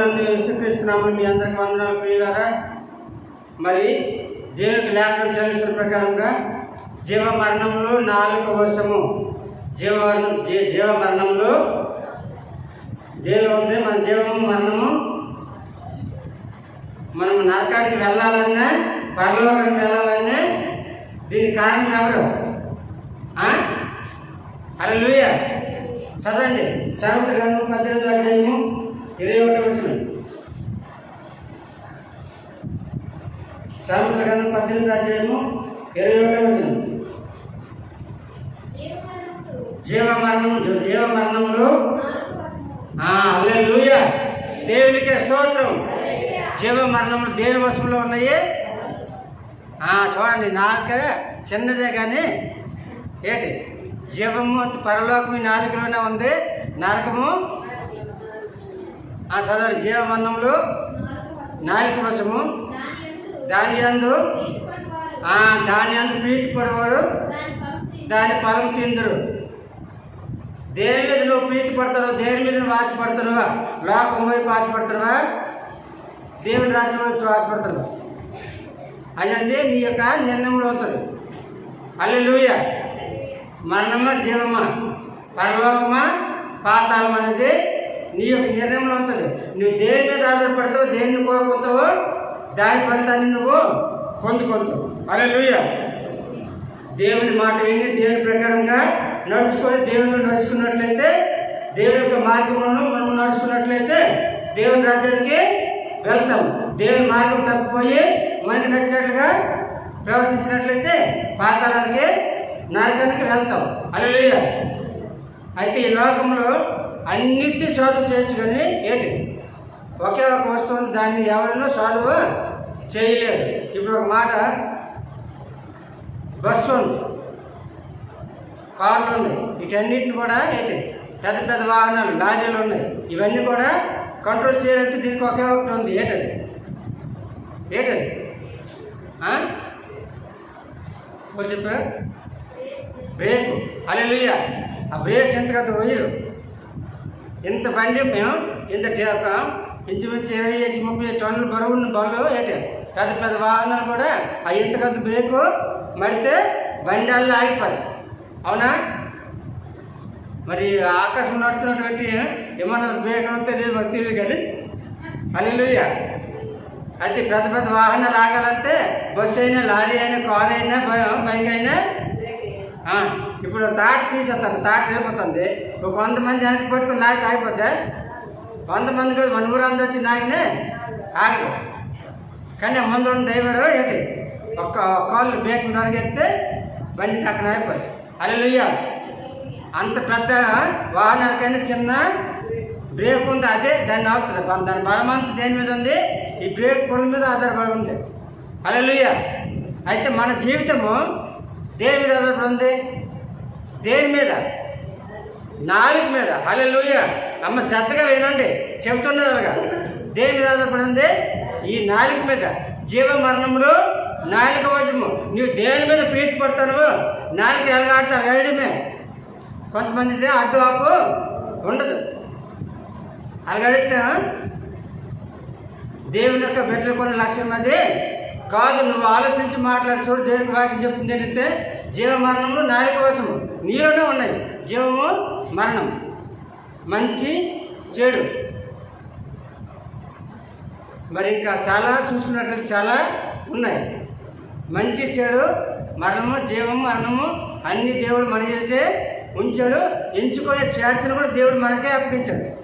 ప్రభునందు యేసుక్రీస్తున్నాము మీ అందరికి వందనాలు ప్రియులారా. మరి దేవునికి లేఖనం చరిత్ర ప్రకారంగా జీవ మరణంలో నాలుగు వర్షము జీవ జీ- జీవ మరణంలో దేవుడు ఉంది? మన జీవము మరణము. మనం నరకానికి వెళ్ళాలన్నా పరలోకానికి వెళ్ళాలన్నా దీనికి కారణం ఎవరు? లూయ చదవండి. సామెత గ్రంథం పద్దెనిమిది అధ్యాయము. ఇరవై ఒకటి వచ్చిన సామెత గ్రంథం పద్దెనిమిది అధ్యాయము ఇరవై ఒకటి వచ్చిన జీవ మరణం జీవ మరణంలో లూయ దేవునికే స్తోత్రం. జీవ మరణములు దేని వశంలో ఉన్నాయి? చూడండి నాలుక చిన్నదే కానీ ఏంటి? జీవము అంత పరలోకం నాలుగులోనే ఉంది. నరకము ఆ, చదవండి. జీవ నాలుగు వశము దాని అందు దాని అందు ప్రీతి పడవాడు దాని ఫలం తిందరు. దేని మీద నువ్వు ప్రీతి పడతావు దేని మీద నువ్వు ఆశపడతావా లోకం వైపు ఆశపడతావా దేవుని రాజ్యం వైపు ఆశపడతావా అనేది నీ యొక్క నిర్ణయంలో అవుతుంది. అల్లెలుయ మరణమా జీవమా? పరలోకమా? పాతాళం అనేది నీ యొక్క నిర్ణయంలో ఉంటుంది. నువ్వు దేని మీద ఆధారపడతావు దేన్ని కోరుకుంటావో దాని ఫలితాన్ని నువ్వు పొందుకుంటావు. లూయ దేవుని మాట విని దేవుని ప్రకారంగా నడుచుకొని దేవుని నడుచుకున్నట్లయితే దేవుని యొక్క మార్గంలో మనం నడుచుకున్నట్లయితే దేవుని రాజ్యానికి వెళ్తాం. దేవుని మార్గం తప్పిపోయి మనకి నచ్చినట్లుగా ప్రవర్తించినట్లయితే పాతాళానికి నరకానికి వెళ్తాం. అలా అయితే ఈ లోకంలో అన్నిటినీ సాధువు చేయొచ్చు కానీ ఏంటి? ఒకే ఒక వస్తువుని దాన్ని ఎవరైనా సాధువు చేయలేరు. ఇప్పుడు ఒక మాట బస్సు ఉంది కార్లు ఉన్నాయి వీటన్నిటిని కూడా ఏంటి? పెద్ద పెద్ద వాహనాలు లారీలు ఉన్నాయి. ఇవన్నీ కూడా కంట్రోల్ చేయాలంటే దీనికి ఒకే ఒకటి ఉంది. ఏంటది? ఏంటది? ఎవరు చెప్పారు బ్రేక్. అలెలుయ్య ఆ బ్రేక్ ఎంత కదా పోయారు ఇంత బండి మేము ఇంత టే- ఇంచుమించు ఇరవై ఐదు ముప్పై టన్నుల బరువు బళ్ళు ఏంటి? పెద్ద పెద్ద వాహనాలు కూడా ఆ ఇంత పెద్ద బ్రేకు మడితే బండి అల్లా ఆగిపోదు. అవునా? మరి ఆకాశం నడుతున్నటువంటి ఏమన్నా బ్రేక్ తెలియదు మరి తెలియదు కానీ? అల్లెలుయ్య. అయితే పెద్ద పెద్ద వాహనాలు ఆగాలంటే బస్సు అయినా లారీ అయినా కారు అయినా బైక్ అయినా ఇప్పుడు తాట తీసేస్తాను తాట వెళ్ళిపోతుంది ఒక వంద మంది వెనక్కి పట్టుకుని లాగి ఆగిపోతే వంద మంది కూడా మన ఊరంతా వచ్చి నాగినే ఆగదు కానీ ముందు ఉన్న డ్రైవరు ఏంటి? ఒక్క కాళ్ళు బ్రేక్ దొరికేస్తే బండి అక్కడ ఆగిపోతుంది అలా అంత పెద్ద వాహనాలకైనా చిన్న బ్రేక్ ఉంది అదే దాన్ని ఆపుతుంది. దాని బలం అంతా దేని మీద ఉంది? ఈ బ్రేక్ పొల మీద ఆధారపడి ఉంది. అలలుయ్య అయితే మన జీవితము దేని మీద ఉంది దేని మీద? నాలుగు మీద. అలలుయ్య అమ్మ శ్రద్ధగా వినండి. చెబుతున్నారు అలాగా దేని మీద ఆధారపడింది ఈ నాలుగు మీద. జీవ మరణంలో నాలుగు వజము నువ్వు దేని మీద ప్రీతి పడతావు నాలుగు ఎలాగాడతావు వేయడమే కొంతమంది అడ్డు ఆపు. ఉండదు. అలాగడితే దేవుని యొక్క బిడ్డలు కొన్ని లక్షల మంది కాదు నువ్వు ఆలోచించి మాట్లాడి. చూడు దేవునికి వాక్యం చెప్తుంది ఏంటంటే జీవ మరణములు నాయక వశము నీలోనే ఉన్నాయి. జీవము మరణం. మంచి చెడు. మరి ఇంకా చాలా చూసుకున్నట్లయితే చాలా ఉన్నాయి. మంచి చెడు మరణము జీవము మరణము అన్ని దేవుడు మన చేస్తే ఉంచాడు. ఎంచుకునే స్వేచ్ఛను కూడా దేవుడు మనకే అప్పగించాడు.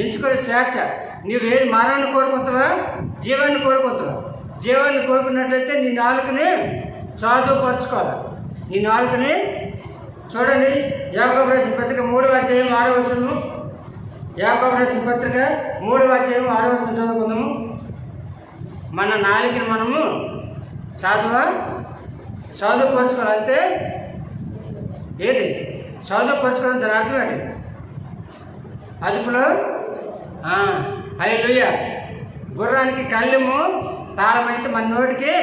ఎంచుకునే స్వేచ్ఛ. నీవు ఏది మరణాన్ని కోరుకుంటావా? జీవాన్ని కోరుకుంటావా? జీవాన్ని కోరుకున్నట్లయితే నీ నాలుకని చాదుపరచుకోవాలి నీ నాలుకని చూడండి యాకోబరేసిన పత్రిక మూడవ అధ్యాయం ఆరో వచ్చము యాకోబరేసిన పత్రిక మూడవ అధ్యాయం ఆరో చదువుకుందాము. మన నాలుకని మనము చదువ? చదువుపరచుకోవాలంటే ఏది? చదువుపరచుకోవడం దాని అర్థం ఏంటి? అదుపులో అయ్య గుర్రానికి కళ్ళెము తాళమైతే మన నోటికి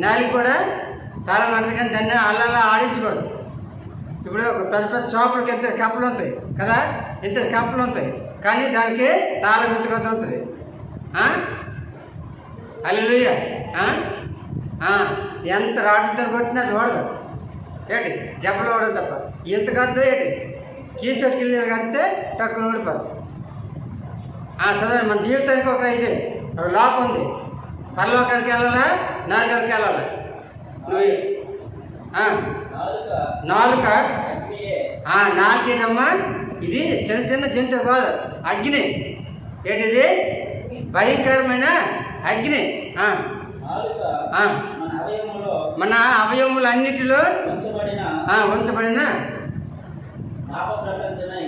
నాలుగు కూడా తాళం అంటది కానీ దాన్ని అల్లల్లా ఆడించకూడదు. ఇప్పుడు ఒక పెద్ద పెద్ద షాపులకి ఎంత కప్పులు ఉంటాయి కదా? ఇంత కప్పులు ఉంటాయి? కానీ దానికి తాళం ఎత్తుగా ఉంటుంది అల్లెలుయ్య ఎంత రాడ్లతో కొట్టినా అది ఓడదు. ఏంటి? జబ్బలు ఓడదు తప్ప. ఎంత కద్దు ఏంటి? కీచోటికి వెళ్ళి కడితే తక్కువ ఓడిపోదు చదవండి మన జీవితానికి ఒక ఇది. ఒక ఉంది. ఉంది పరలోకానికి వెళ్ళాలా? నరకానికి వెళ్ళాలా? నువ్వు నాలుక నాలుక? అగ్నియే ఆ నాలుగేనమ్మా ఇది చిన్న చిన్న జంతువు కాదు. అగ్ని. ఏంటిది? భయంకరమైన అగ్ని. మన అవయవములన్నిటిలో ఉంచబడిన ఆ, ఉంచబడిన పాప ప్రపంచమై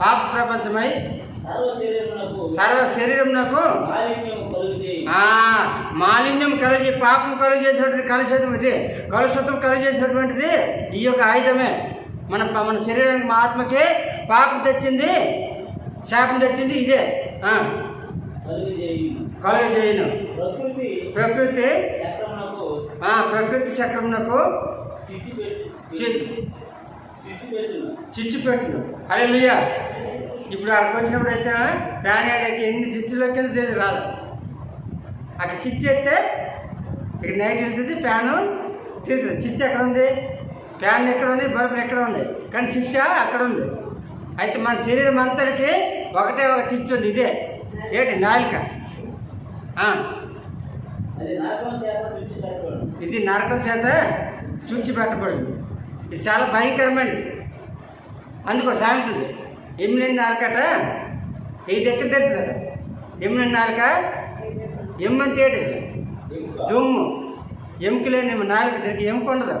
పాప ప్రపంచమై సర్వ శరీరమునకు మాలిన్యం కలిగి పాపం కలిగేసినటువంటి కలిసేటువంటి కలుషితం కలిగేసినటువంటిది ఈ యొక్క ఆయుధమే. మన మన శరీరానికి మా ఆత్మకి పాపం తెచ్చింది శాపం తెచ్చింది ఇదే. ఆ, కలుగు చేయు కలుగు చేయను ప్రకృతి ప్రకృతి ప్రకృతి చక్రమునకు చిచ్చిపెట్టు. అరే ఇప్పుడు అక్కడికి వచ్చినప్పుడు అయితే ఫ్యాన్ ఆడకి ఎన్ని చిచ్చులోకి వెళ్తే ఇది రాదు. అక్కడ చిచ్చు ఎత్తే ఇక్కడ నైట్ వెళ్తుంది ఫ్యాను తీరుతుంది. చిచ్చు ఎక్కడ ఉంది? ఫ్యాన్ ఎక్కడ ఉంది? బల్బులు ఎక్కడ ఉంది కానీ చిచ్చ అక్కడ ఉంది. అయితే మన శరీరం అంతటికి ఒకటే ఒక చిచ్చు ఉంది ఇదే. ఏంటి? నాలిక. ఇది నరకం చేత చూచి పెట్టబడింది. ఇది చాలా భయంకరమైనది. అందుకో సాగుతుంది ఎమ్మిని నాలుకట ఇది ఎక్కడ తెరుతుందట ఎమ్మిని నాలుక ఎమ్మంత ఏడు దుమ్ము. ఎముక లేని నాలుక ఎముక ఉండదు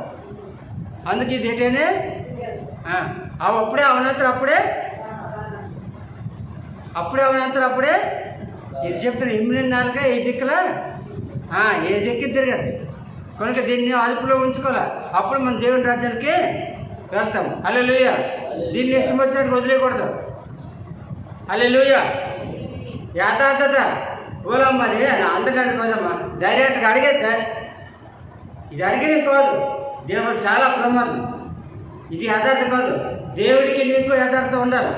అందుకే ఇది ఏంటనే? అవి అప్పుడే అవనంతరం అప్పుడే? అప్పుడే అవనంతరం అప్పుడే? ఇది చెప్పిన ఎమ్మిని నాలుక ఏ దిక్కుల? ఏ దిక్కు తిరగదు. కనుక దీన్ని అదుపులో ఉంచుకోవాలి? అప్పుడు మన దేవుని రాజ్యానికి వెళ్తాం లూయ దీన్ని ఇష్టం వచ్చినట్టు వదిలేయకూడదు. అల్లె యాథార్థత. ఓలమ్మది అందుకని కాదమ్మా. డైరెక్ట్గా అడిగేస్తే ఇది అడిగిన కాదు. దేవుడు చాలా ప్రమాదం. ఇది యథార్థం కాదు. దేవుడికి నీకు యథార్థం ఉండాలి.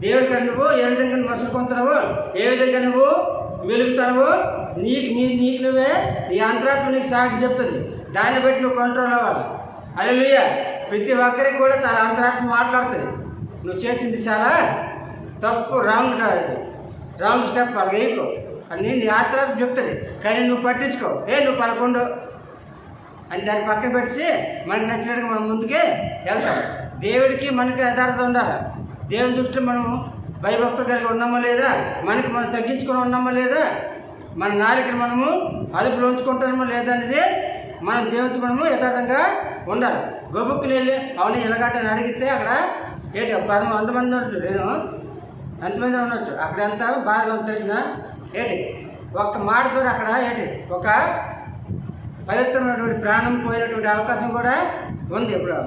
దేవుడికి నువ్వు ఏ విధంగా మసులుకుంటున్నావు ఏ విధంగా నువ్వు మెలుగుతావో నీకు నీ నీకు నువ్వే నీ అంతరాత్మ నీకు సాగి చెప్తుంది. దాన్ని బట్టి నువ్వు కంట్రోల్ అవ్వాలి. అలెలుయ్య ప్రతి ఒక్కరికి కూడా తన అంతరాత్మ మాట్లాడుతుంది. నువ్వు చేసింది చాలా తప్పు రాంగ్ రాంగ్ స్టెప్ అది వేయకు అని నీ అంతరాత్మ చెప్తుంది. కానీ నువ్వు పట్టించుకో. ఏ నువ్వు పదకొండు అని దాన్ని పక్కన పెట్టి మనకి నచ్చినట్టుగా మనం ముందుకే వెళ్తాం. దేవుడికి మనకి యథార్థం ఉండాలి? దేవుని దృష్టిలో మనము భయభక్తులు కలిగి ఉన్నామో లేదా? మనకి మనం తగ్గించుకొని ఉన్నామో లేదా? మన నాలుకని మనము అదుపులో ఉంచుకుంటున్నామో లేదా అనేది మనం దేవుడికి మనము యథార్థంగా ఉండాలి. గొబ్బుక్కులు వెళ్ళి అవును ఎలాగంటే అని అడిగితే అక్కడ ఏంటి పదం వందమంది ఉండొచ్చు నేను ఎంతమంది ఉండొచ్చు? అక్కడ ఎంత బాధ తెలిసిన ఏంటి ఒక్క మాటతో అక్కడ ఏంటి ఒక పవిత్రమైనటువంటి ప్రాణం పోయినటువంటి అవకాశం కూడా ఉంది ఇప్పుడు.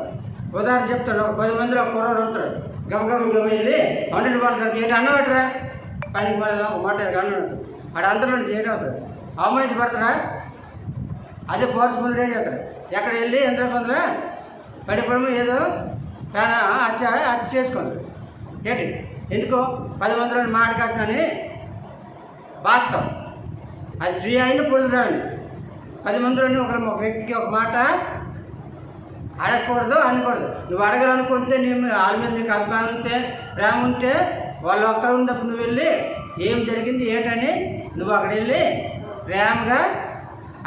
ఉదాహరణ చెప్తాను ఒక పది మందిలో ఒక కుర్రోడు ఉంటాడు. గబగబ గబ వెళ్ళి వంటలు పడతారు ఏంటి అన్నవాటరా పనికి పడదా ఒక మాట అన్నట్టు అక్కడ అంతలో నుంచి అవమానించబడతారా? అదే ఫోర్స్ఫుల్ రేజ్ అక్కడ. ఎక్కడ వెళ్ళి ఎంత కొందర పడిపోవడం ఏదో ప్రాణ హత్య హత్య చేసుకోండి ఏంటి? ఎందుకో? పది మందిలో మాట కాచని బాధతాం అది స్త్రీ అయిన పొందుదాన్ని పది మందిలోని ఒక వ్యక్తికి ఒక మాట అడగకూడదు అనకూడదు. నువ్వు అడగాలనుకుంటే నేను వాళ్ళ మీద నీకు అభిమానం ఉంటే ప్రేమ ఉంటే వాళ్ళు ఒక్కరు ఉన్నప్పుడు నువ్వు వెళ్ళి ఏం జరిగింది ఏంటని నువ్వు అక్కడ వెళ్ళి ప్రేమగా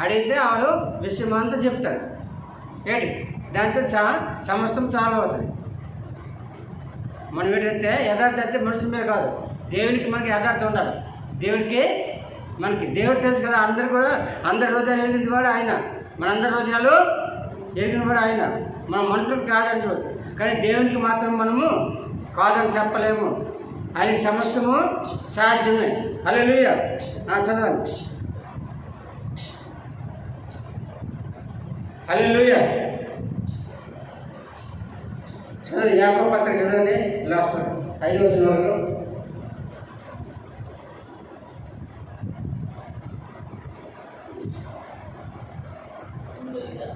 అడిగితే వాళ్ళు విషయం అంతా చెప్తాడు. ఏంటి? దాంతో చాలా సమస్తం చాలా అవుతుంది. మనం ఏంటంటే యథార్థ అయితే మనుషుల మీద కాదు. దేవునికి మనకి యథార్థం ఉండాలి. దేవుడికి మనకి దేవుడు తెలుసు కదా అందరు కూడా అందరి రోజాలు ఎరిగిన వాడు ఆయన. మనందరి రోజాలు ఎరిగిన వాడు ఆయన. మన మనుషులకు కాదని చూడచ్చు. కానీ దేవునికి మాత్రం మనము కాదని చెప్పలేము. ఆయన సమస్తము సాధ్యమే. అలా చదవండి. అల్లెలుయ్య చదవండి యాభై పత్రిక చదవండి. లాస్ట్ ఐదు వచ్చిన వరకు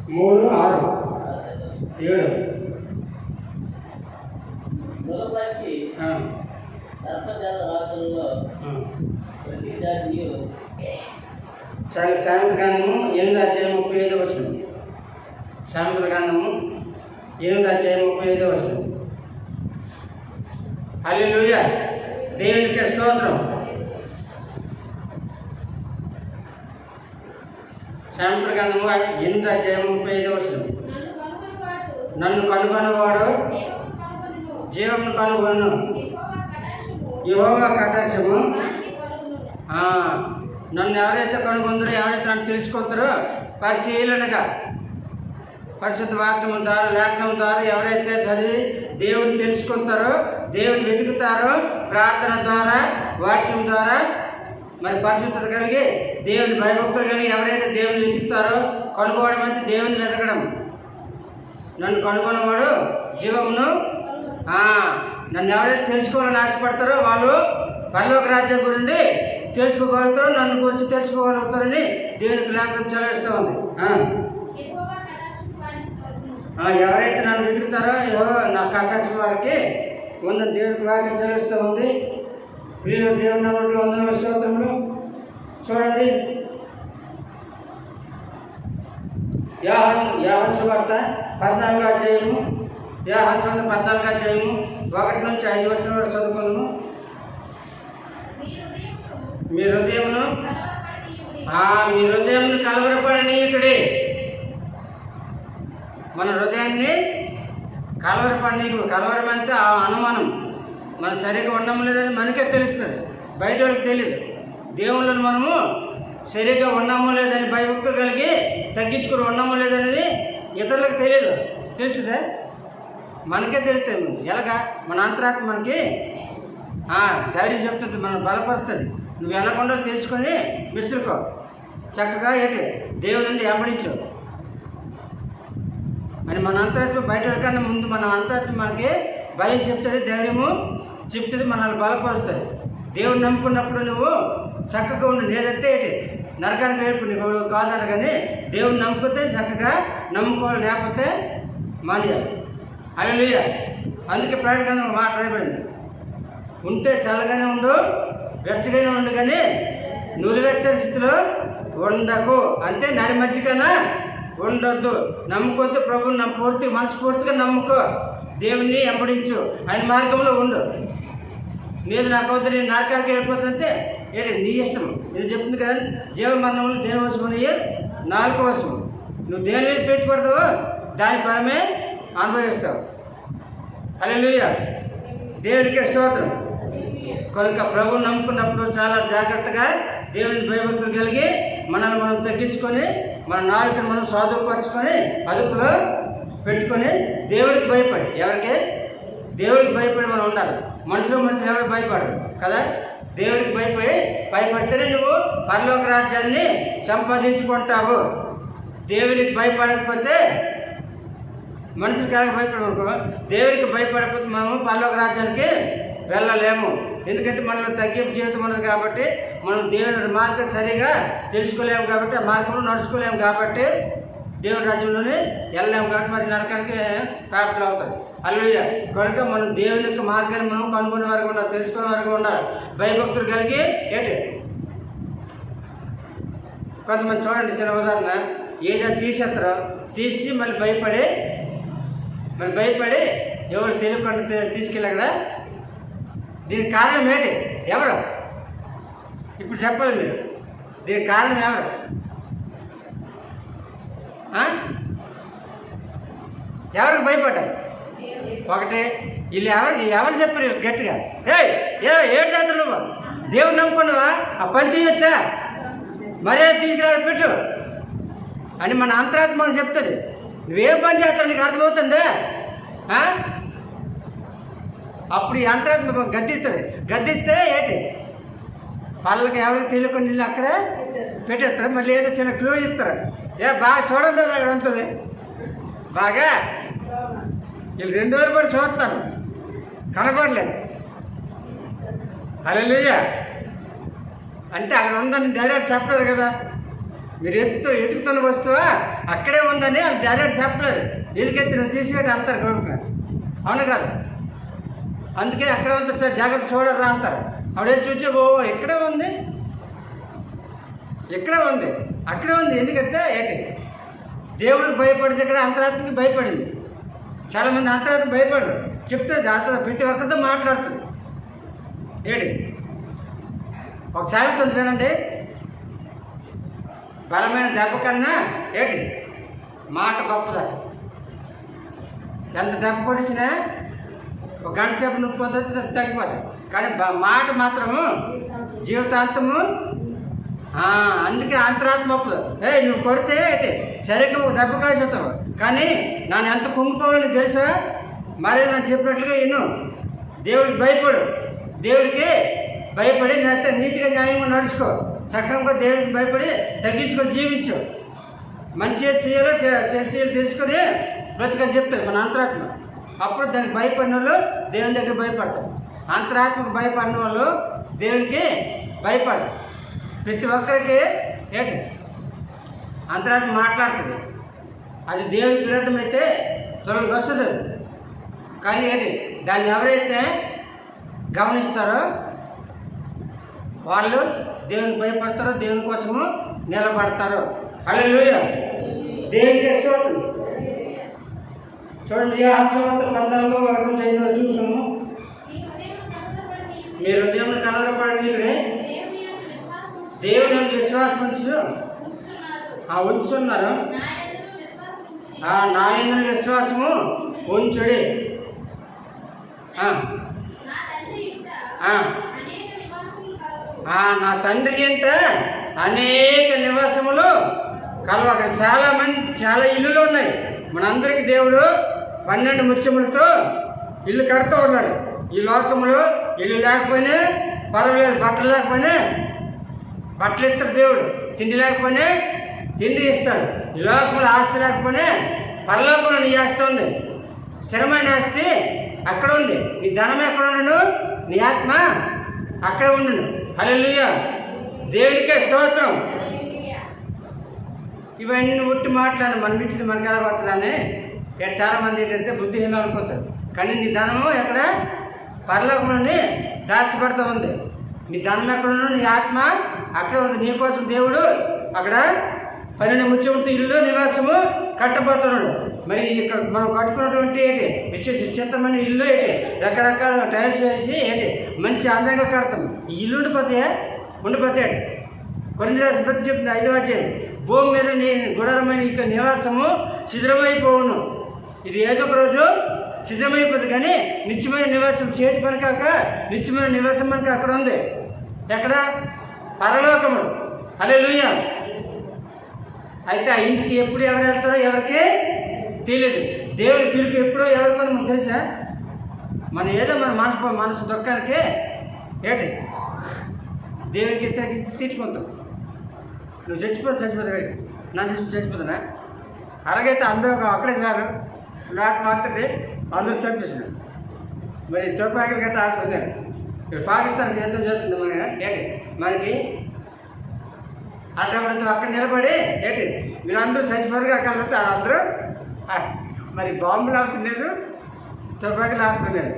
మూడు ఆరు. ఏడు. ఆ, సర్పజల ప్రతి జాతీయు చాలా సాయంత్రకాండము ఎనిమిది అధ్యాయం ముప్పై ఐదో వచ్చింది సాయంత్రకాండము ఎనిమిది అధ్యాయం ముప్పై ఐదో వచ్చింది అల్లెలుయ దేవునికి స్తోత్రం. సాయంత్రకాండము ఎనిమిది అధ్యాయం ముప్పై ఐదో వచ్చింది నన్ను కనుగొనవాడు జీవమును కనుగొను. యువగా కటాక్షము. నన్ను ఎవరైతే కనుగొందరో ఎవరైతే నన్ను తెలుసుకుంటారో పరిశీలనగా పరిశుద్ధ వాక్యం ద్వారా లేఖనం ద్వారా ఎవరైతే చదివి దేవుడిని తెలుసుకుంటారో దేవుని వెతుకుతారో ప్రార్థన ద్వారా వాక్యం ద్వారా మరి పరిశుద్ధత కలిగి దేవుని భయభక్తులు కలిగి ఎవరైతే దేవుని వెతుకుతారో కనుగోవడం అంటే దేవుని వెతకడం. నన్ను కనుగొన్నవాడు జీవమును నన్ను ఎవరైతే తెలుసుకోవాలని ఆశపడతారో వాళ్ళు పరలోక రాజ్యం గురించి తెలుసుకోగలుగుతారు నన్ను గురించి తెలుసుకోగలుగుతారని దేవునికి లేఖనం చదివిస్తూ ఉంది. ఎవరైతే నన్ను వెతుకుతారో ఎవరో నా కటాక్ష వారికి వంద దేవుడికి వాక్యం చదివిస్తూ ఉంది. ప్రియుల దేవుని నమ్మకం వందల స్తోత్రములు. చూడండి. యాహన్ యాహన్ సువార్త పద్నాలుగు అధ్యాయము. యాహన్ సువార్త పద్నాలుగు అధ్యాయము. ఒకటి నుంచి ఐదు వచ్చిన వరకు చదువుకున్నాము మీ హృదయమును ఆ, మీ హృదయమును కలవరపడని ఇక్కడే మన హృదయాన్ని కలవరపడి కలవరం అంటే ఆ అనుమానం. మనం సరిగ్గా ఉండడం లేదని మనకే తెలుస్తుంది. బయట వాళ్ళకి తెలియదు దేవుళ్ళని మనము సరిగ్గా ఉన్నామో లేదని భయభక్తులు కలిగి తగ్గించుకుని ఉన్నాము లేదనేది ఇతరులకు తెలియదు తెలుస్తుందా? మనకే తెలుస్తుంది. ఎలాగా? మన అంతరాత్మ మనకి ధైర్యం చెప్తుంది. మనం బలపడుతుంది నువ్వు ఎలాగుండో తెలుసుకొని విసురుకో. చక్కగా ఏంటి? దేవుని నుండి వెంబడించు అని మన అంతరాత్మ బయట కన్నా ముందు మన అంతరాత్మ మనకి భయం చెప్తుంది ధైర్యము చెప్తుంది మనల్ని బలపరుస్తుంది. దేవుని నమ్ముకున్నప్పుడు నువ్వు చక్కగా ఉండు లేదంటే ఏంటి? నరకానికి వైపు నువ్వు కానీ దేవుని నమ్ముకుంటే చక్కగా నమ్ముకోవాలి లేకపోతే మానేయాలి. అలా అందుకే ప్రకటన మాట రాయబడింది. ఉంటే చల్లగానే ఉండు వెచ్చగానే ఉండు కానీ నులివెచ్చని స్థితిలో ఉండకు. అంటే నడి మధ్యకన్నా ఉండొద్దు. నమ్ముకొద్దు ప్రభుని నమ్ము పూర్తి మనస్ఫూర్తిగా నమ్ముకో. దేవుని ఎంపడించు. ఆయన మార్గంలో ఉండు. మీరు నాకు వద్దు నేను నరకానికి వెళ్ళిపోతుందంటే ఏంటి నీ ఇష్టం. ఇది చెప్తుంది కదా జీవమరణములు దేని వశమని నాలుగు వశం. నువ్వు దేని మీద పెట్టుకూడదు దాని పరమే అనుభవిస్తావు. హల్లెలూయా. దేవుడికే స్తోత్రం. కనుక ప్రభువు నమ్ముకున్నప్పుడు చాలా జాగ్రత్తగా దేవుని భయభక్తులు కలిగి మనల్ని మనం తగ్గించుకొని మన నాలుకను మనం సాధుపరచుకొని అదుపులో పెట్టుకొని దేవుడికి భయపడి. ఎవరికి? దేవుడికి భయపడి మనం ఉండాలి. మనుషులు మనుషులు ఎవరు భయపడరు కదా? దేవుడికి భయపడి భయపడితేనే నువ్వు పరలోక రాజ్యాన్ని సంపాదించుకుంటావు. దేవుడికి భయపడకపోతే మనుషులకి కాక భయపడమనుకో దేవుడికి భయపడకపోతే మనము పరలోక రాజ్యానికి వెళ్ళలేము. ఎందుకంటే మనలో తగ్గింపు జీవితం ఉన్నది కాబట్టి మనం దేవుడి మార్గం సరిగా తెలుసుకోలేము కాబట్టి ఆ మార్గంలో నడుచుకోలేము కాబట్టి దేవుడి రాజ్యంలోనే వెళ్ళలేము కాబట్టి మరి నరకానికి ప్రాప్తులు అవుతాయి అల్లుయ్య కనుక మనం దేవుని యొక్క మార్గాన్ని మనం కనుగొనే వరకు ఉండాలి తెలుసుకునే వరకు ఉండాలి. భయభక్తులు కలిగి ఏంటి? కొంతమంది చూడండి చిన్న ఉదాహరణ. ఏదో తీసేస్తారు? తీసి మళ్ళీ భయపడి మరి భయపడి ఎవరు తెలియకుండా తీసుకెళ్ళి అక్కడ దీనికి కారణం ఏంటి? ఎవరు? ఇప్పుడు చెప్పాలి దీని కారణం ఎవరు? ఎవరికి భయపడ్డారు? ఒకటి. వీళ్ళు ఎవరు? ఎవరు చెప్పారు గట్టిగా? ఏయ్ ఏ ఏడు చేతులు నువ్వు? దేవుడు నమ్ముకున్నావా? ఆ పని చేయొచ్చా? మరే తీసుకురా పెట్టు. అని మన అంతరాత్మ చెప్తుంది. నువ్వేం పని చేస్తావు నీకు అర్థమవుతుందా? అప్పుడు ఈ అంతరాత్మ గద్దిస్తుంది గద్దిస్తే ఏంటి? వాళ్ళకి ఎవరికి తెలియకుండా నీళ్ళు అక్కడే పెట్టేస్తారు. మళ్ళీ ఏదో చిన్న క్లూ ఇస్తారు. ఏ బాగా చూడండి అక్కడ ఉంటుంది. బాగా? వీళ్ళు రెండు రోజులు కూడా చూస్తాను కనపడలేదు. అలెలుయ్య అంటే అక్కడ ఉందని డైరెక్ట్ చెప్పలేదు కదా. మీరు ఎత్తు ఎతుకుతున్న వస్తువా? అక్కడే ఉందని వాళ్ళు డైరెక్ట్ చెప్పలేదు. ఎదుకెత్తి నువ్వు తీసుకెళ్ళి అంటారు గౌరవ అవును కాదు? అందుకే అక్కడ ఉంటే జాగ్రత్త చూడరా అంటారు. అప్పుడే చూసి ఓ ఇక్కడే ఉంది. ఇక్కడే ఉంది. అక్కడే ఉంది. ఎందుకంటే ఏంటి? దేవుడికి భయపడింది ఇక్కడ అంతరాత్మకి భయపడింది. చాలామంది అంతరాత్మ భయపడరు. చెప్తుంది అంత ప్రతి ఒక్కరితో మాట్లాడుతుంది. ఏంటి? ఒక సామెత ఉంది వినండి. బలమైన దెబ్బ కన్నా ఏంటి? మాట గొప్పదా? ఎంత దెబ్బ కొడిచినా ఒక గంట సేపు నొప్పి పొందితే తగ్గిపోతుంది కానీ మాట మాత్రము జీవితాంతము అందుకే అంతరాత్మ ఏ నువ్వు కొడితే శరీరం సరిగ్గా దెబ్బ కాల్చుతావు కానీ నన్ను ఎంత కుంగిపోవాలని తెలుసా? మరి నేను చెప్పినట్లుగా విను. దేవుడికి భయపడు. దేవుడికి భయపడి నేత నీతిగా న్యాయంగా నడుచుకో. చక్కగా దేవుడికి భయపడి తగ్గించుకొని జీవించు. మంచి చేయాలో చేయాలో తెలుసుకొని బ్రతకని చెప్తాడు మన అంతరాత్మ. అప్పుడు దానికి భయపడిన వాళ్ళు దేవుని దగ్గర భయపడతారు. అంతరాత్మకు భయపడిన వాళ్ళు దేవునికి భయపడరు. ప్రతి ఒక్కరికి ఏంటి? అంతరాత్మ మాట్లాడుతుంది. అది దేవునికి విరుద్ధమైతే త్వరగా వస్తుంది. కానీ ఏంటి? దాన్ని ఎవరైతే గమనిస్తారో వాళ్ళు దేవునికి భయపడతారో దేవుని కోసము నిలబడతారు. అలా దేవునికి స్తోత్రం. చూడండి ఏ ఆత్మవంతుల పద్నాలుగో వరకు చదివిన చూసాము మీరు దేవుని కలవరపడి దేవుని విశ్వాసం ఉంచు ఆ ఉంచున్నారు? ఆ నాయన విశ్వాసము? ఉంచుడి. నా తండ్రి ఏంట అనేక నివాసములు కలవ. అక్కడ చాలా మంది చాలా ఇల్లులు ఉన్నాయి. మనందరికీ దేవుడు పన్నెండు ముత్యములతో ఇల్లు కడుతూ ఉన్నారు. ఈ లోకములో ఇల్లు లేకపోయినా పర్వాలేదు బట్టలు లేకపోయినా బట్టలు ఇస్తాడు దేవుడు. తిండి లేకపోయినా తిండి ఇస్తాడు ఈ లోకంలో ఆస్తి లేకపోయినా పరలోకంలో నీ ఆస్తి ఉంది. స్థిరమైన ఆస్తి అక్కడ ఉంది. నీ ధనం ఎక్కడ ఉండను? నీ ఆత్మ అక్కడ ఉండను. హల్లెలూయ. దేవుడికే స్తోత్రం. ఇవన్నీ ఉట్టి మాట్లాడి. మన వీటిని మనకి ఎలా పడుతుందని ఇక్కడ చాలా మంది ఏంటంటే బుద్ధిహీనం అనుకుంటారు. కానీ నీ ధనము ఎక్కడ? పరలోకంలోని దాచిపెడతా ఉంది. నీ ధనం ఎక్కడ ఉన్న నీ ఆత్మ అక్కడ ఉంది. నీకోసం దేవుడు అక్కడ పన్నెండు ముత్యములతో ఇల్లు నివాసము కట్టబోతున్నాడు. మరి ఇక్కడ మనం కట్టుకున్నటువంటి ఏంటి విచిత్రమైన ఇల్లు ఏంటి రకరకాల టైల్స్ వేసి ఏంటి మంచి అందంగా కడతాం. ఈ ఇల్లు ఉండిపోతే ఉండిపోతాడు కొన్ని రాసి ప్రతి చెప్తుంది ఐదవ భూమి మీద నీ గుడరమైన ఇక నివాసము శిథిరమైపోవును ఇది ఏదో ఒక రోజు సిద్ధమైపోతుంది కానీ నిత్యమైన నివాసం చేతి పని కాక నిత్యమైన నివాసం మనకి అక్కడ ఉంది. ఎక్కడ? పరలోకము అలే అయితే ఆ ఇంటికి ఎప్పుడు ఎవరు వెళ్తారో ఎవరికి తెలియదు దేవుడి పిలుపు ఎప్పుడో ఎవరికి మనకు తెలుసా? మన ఏదో మన మనసు మనసు దొక్కానికి ఏంటి? దేవుడికి తగ్గి తిట్టుకుంటాం నువ్వు చచ్చిపోతే చచ్చిపోతావు నన్ను చచ్చిపోతున్నా అలాగైతే అందరూ అక్కడే చాలు నాకు మాత్రమే అందరూ చంపేసినారు. మరి తుపాకులు గట్రా ఆస్తున్నారు ఇప్పుడు పాకిస్తాన్ యుద్ధం చేస్తుంది మన ఏంటి? మనకి అటువంటి అక్కడ నిలబడి ఏంటి? మీరు అందరూ చచ్చిపోరుగా కలిపితే అందరూ. మరి బాంబులు అవసరం లేదు తుపాకులు అవసరం లేదు.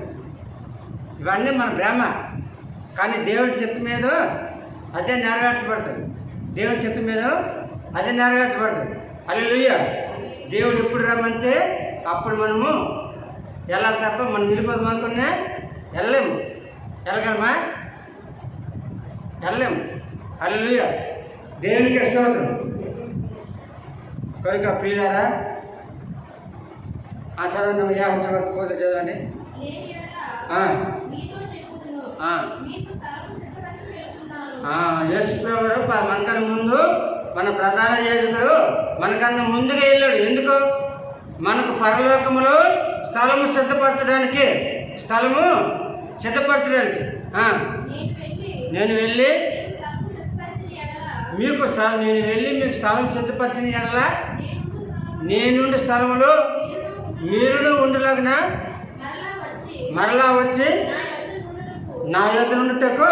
ఇవన్నీ మన భ్రమ కానీ దేవుడి చిత్త మీద అదే నెరవేర్చబడుతుంది దేవుడి చిత్త మీద అదే నెరవేర్చబడుతుంది అల్లెలుయ్య దేవుడు ఎప్పుడు రమ్మంటే అప్పుడు మనము వెళ్ళాలి తప్ప మనం వెళ్ళిపోదాం అనుకున్నా వెళ్ళలేము. వెళ్ళగలమా? వెళ్ళలేము. అల్లెలుయ్య దేవునికి స్తోత్రం. కనుక ప్రియులారా ఆ చదవండి యాభై చదవండి పోతే చదవండి. ఆ. ఆ. ఆ, యేసుప్రభుడు ప- మనకన్నా ముందు మన ప్రధాన యాజకుడు మనకన్నా ముందుగా వెళ్ళాడు. ఎందుకు? మనకు పరలోకములో స్థలము సిద్ధపరచడానికి స్థలము సిద్ధపరచడానికి. నేను వెళ్ళి మీకు స్థలం నేను వెళ్ళి మీకు స్థలం సిద్ధపరిచిన ఎడలా నేనుండి స్థలములు మీరును ఉండలాగిన మరలా వచ్చి నా యొద్ద నుండుటకు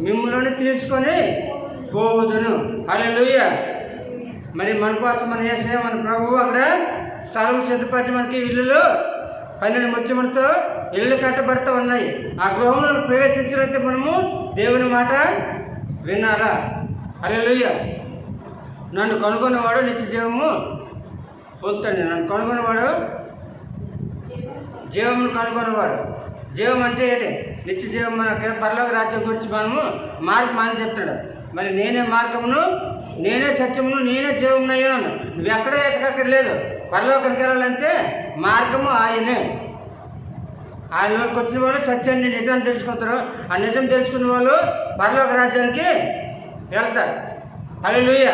మిమ్మల్ని తీసుకొని పోవుదును. హల్లెలూయ. మరి మన కోసం మన వేసే మన ప్రభువు అక్కడ స్థలం సిద్ధపరిచి మనకి ఇల్లులో పన్నెండు ముత్యములతో ఇల్లు కట్టబడుతూ ఉన్నాయి. ఆ గృహంలో ప్రవేశించినట్లయితే మనము దేవుని మాట వినాలా? అలెలుయ్య నన్ను కనుగొనేవాడు నిత్య జీవము పొందుతాడు. నన్ను కనుగొనేవాడు జీవమును కనుగొనేవాడు జీవం అంటే ఏంటి? నిత్య జీవం మన పరలోక రాజ్యం గురించి మనము మార్పు మాని చెప్తాడు మరి నేనే మార్గమును నేనే సత్యమును నేనే జీవమును నువ్వు ఎక్కడ ఎక్కక్కర్లేదు పరలోకానికి వెళ్ళాలంటే మార్గము ఆయనే. ఆయనలోకి వచ్చిన వాళ్ళు సత్యాన్ని నిజం తెలుసుకుంటారు. ఆ నిజం తెలుసుకున్న వాళ్ళు పరలోక రాజ్యానికి వెళ్తారు. హల్లెలూయా.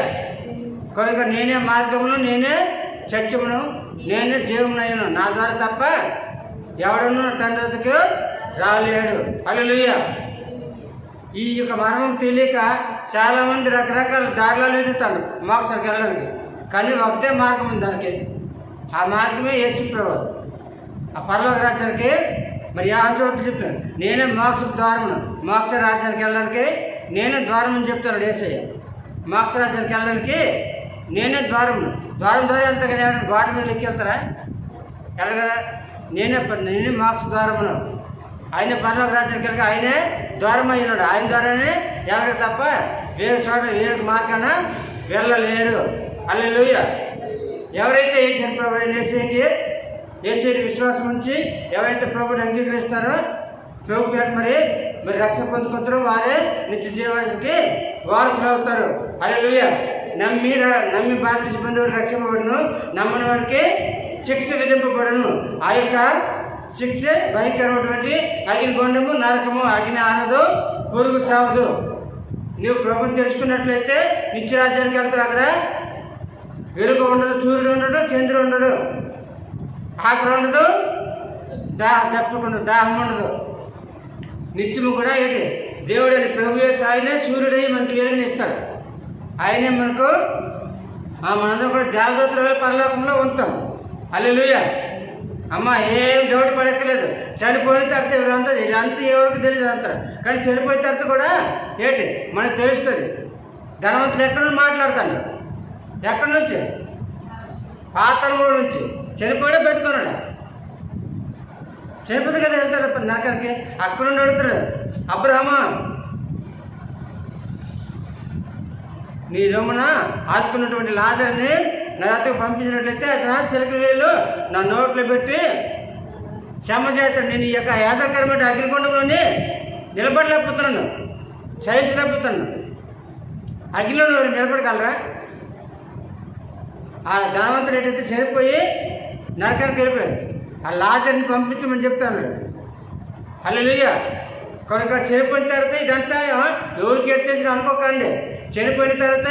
కనుక నేనే మార్గమును నేనే సత్యమును నేనే జీవమునయ్యను. నా ద్వారా తప్ప ఎవడను తండ్రికి రాలేడు. హల్లెలూయా. ఈ యొక్క మర్మం తెలియక చాలామంది రకరకాల దారులలో ఎదుగుతాడు మోక్షానికి వెళ్ళడానికి కానీ ఒకటే మార్గం ఉంది దానికి. ఆ మార్గమే యేసు ప్రభు. ఆ పర్లోక రాజ్యానికి మరి ఆ చోట్ల చెప్పాను నేనే మోక్ష ద్వారమును మోక్ష రాజ్యానికి వెళ్ళడానికి నేనే ద్వారం అని చెప్తాను ఏసయ్య మోక్ష రాజ్యానికి వెళ్ళడానికి నేనే ద్వారమును. ద్వారం ద్వారా వెళ్తా కానీ ఎవరైనా గోడ మీద ఎక్కి వెళ్ళరు కదా నేనే నేనే మోక్ష ద్వారమును. ఆయన పర్లోక రాజ్యానికి కనుక ఆయనే ద్వారం ఆయన ద్వారానే వెళ్ళక తప్ప వేరే చోట వేరే మార్గాన వెళ్ళలేరు. అల్లెలుయ్య ఎవరైతే ఏసీ ప్రభు ఏసీకి ఏసీకి విశ్వాసం ఉంచి ఎవరైతే ప్రభుని అంగీకరిస్తారో ప్రభు పేరు మరి మరి రక్షణ పొందుకుంటారో వారే నిత్య జీవానికి వారసులు అవుతారు. అల్లెలుయ్య నమ్మి నమ్మి బాధ్యత పొందేవారు రక్షింపబడును. నమ్మని వారికి శిక్ష విధింపబడను. ఆ యొక్క శిక్ష భయంకరమైనటువంటి అగ్ని గుండము నరకము అగ్ని ఆనదు పురుగు సావదు నువ్వు ప్రభుత్వం తెలుసుకున్నట్లయితే నిత్యరాజ్యానికి వెళ్తారు అక్కడ. వెలుగు ఉండదు సూర్యుడు ఉండడు చంద్రుడు ఉండడు. ఆకలి ఉండదు దా తప్పకుండా దాహం ఉండదు. నిత్యము కూడా ఏంటి దేవుడు అని ప్రభు ఆయనే సూర్యుడై మనకి వెలుగుని ఇస్తాడు. ఆయనే మనకు మనందరం కూడా దేవదూతల పరలోకంలో ఉంటాం. అల్లెలుయ అమ్మ ఏం డౌట్ పడక్కలేదు చనిపోయిన తర్వాత ఇదంతా ఇదంతా ఎవరికి తెలియదు అంతా. కానీ చనిపోయిన తర్వాత కూడా ఏంటి? మనకు తెలుస్తుంది. ధనవంతులు ఎక్కడ నుండి మాట్లాడతాను ఎక్కడి నుంచి? పాతలమూడు నుంచి. చనిపోయాడే బతుకున్నాడు? చనిపోతే కదా వెళ్తాడు. నరకానికి అక్కడ నుండి అడుగుతాడు. అబ్రహమా నీ రొమ్మున ఆదుకున్నటువంటి లాజర్ని నా దగ్గరకు పంపించినట్లయితే అతను చిలక వేలు నా నోట్లో పెట్టి క్షమ చేస్తాడు నేను ఈ యొక్క యాదకరమైన అగ్నికొండంలోని నిలబడలేకపోతున్నాను. క్షయించలేకపోతున్నాను. అగ్నిలో నువ్వు నిలబడగలరా? ఆ ధనవంతుడు ఏంటంటే చనిపోయి నరకానికి వెళ్ళిపోయాడు. ఆ లాజర్ని పంపించమని చెప్తాను. హల్లెలూయ. కనుక చనిపోయిన తర్వాత ఇదంతా ఎవరికి ఎత్తేసి అనుకోకండి. చనిపోయిన తర్వాత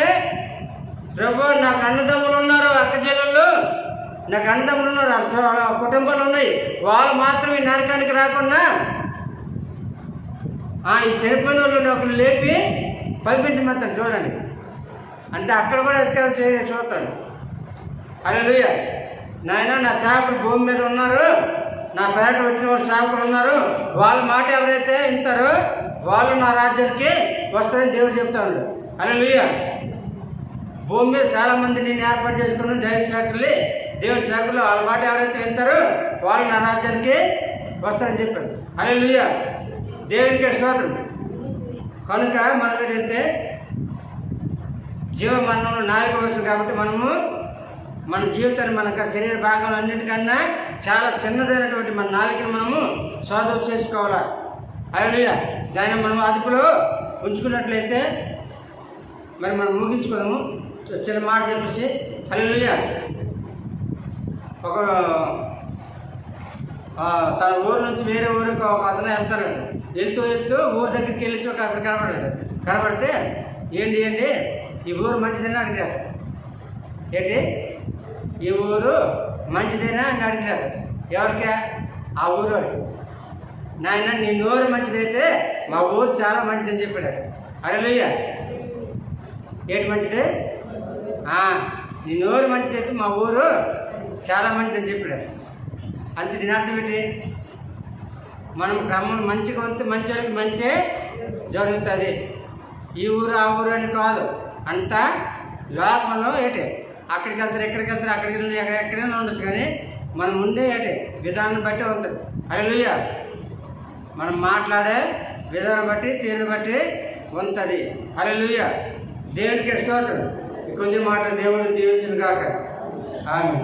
ప్రభు నాకు అన్నదమ్ములు ఉన్నారు అక్క చెల్లెళ్ళు. నాకు అన్నదమ్ములు ఉన్నారు అంత కుటుంబాలు ఉన్నాయి. వాళ్ళు మాత్రం ఈ నరకానికి రాకుండా ఈ చనిపోయిన వాళ్ళు ఒకరు లేపి పంపించమంటారు చూడండి. అంటే అక్కడ కూడా అధికారం చేయ చూస్తాడు. అలా నాయన నా సేవకులు భూమి మీద ఉన్నారు. నా పేట వచ్చిన వాళ్ళు సేవకులు ఉన్నారు. వాళ్ళ మాట ఎవరైతే వింటారో వాళ్ళు నా రాజ్యానికి వస్తారని దేవుడు చెప్తా అలా భూమి మీద చాలా మంది నేను ఏర్పాటు చేసుకున్నాను దైవ శాఖలు దేవుడి శాఖలు వాళ్ళ మాట ఎవరైతే వింటారో వాళ్ళని నా రాజ్యానికి వస్తారని చెప్పాడు లుయ్య దేవునికి స్తోత్రం. కనుక మనం ఏంటంటే జీవ మరణంలో నాలుగు వస్తుంది కాబట్టి మనము మన జీవితాన్ని మన శరీర భాగం అన్నిటికన్నా చాలా చిన్నదైనటువంటి మన నాలుకని మనము సోదరు చేసుకోవాలా? అలలుయ దాన్ని మనం అదుపులో ఉంచుకున్నట్లయితే మరి మనం ముగించుకోదాము చిన్న మాట చెప్పేసి అలలుయ ఒక తన ఊరు నుంచి వేరే ఊరికి ఒక అతను వెళ్తారు వెళ్తూ వెళ్తూ ఊరు దగ్గరికి వెళ్ళి ఒక అతను కనబడతాడు కనబడితే ఏంటి ఏంటి? ఈ ఊరు మంచిదేనా అడిగారు. ఏంటి? ఈ ఊరు మంచిదేనా అని అడిగారు. ఎవరికే? ఆ ఊరు నాయన నీ నోరు మంచిదైతే మా ఊరు చాలా మంచిదని చెప్పాడు. అరలుయ్య ఏటువంటిది? మంచిది నీ నోరు మంచిదైతే మా ఊరు చాలా మంచిదని చెప్పాడు. అంతే దీని అర్థం ఏంటి? మనం క్రమం మంచిగా ఉంటే మంచి వాళ్ళకి మంచి జరుగుతుంది. ఈ ఊరు ఆ ఊరు అని కాదు. అంతా లోకంలో ఏంటి? అక్కడికి వెళ్తారు ఎక్కడికి వెళ్తారు అక్కడికి వెళ్ళి ఎక్కడ ఎక్కడైనా ఉండొచ్చు కానీ మనం ఉండే ఏంటి? విధానం బట్టి ఉంటుంది. హల్లెలూయా. మనం మాట్లాడే విధానం బట్టి తీరుని బట్టి ఉంటుంది. హల్లెలూయా. దేవుడికి స్తోత్రం కొంచెం కొద్ది మాటలు దేవుడు దీవించిన కాక ఆమె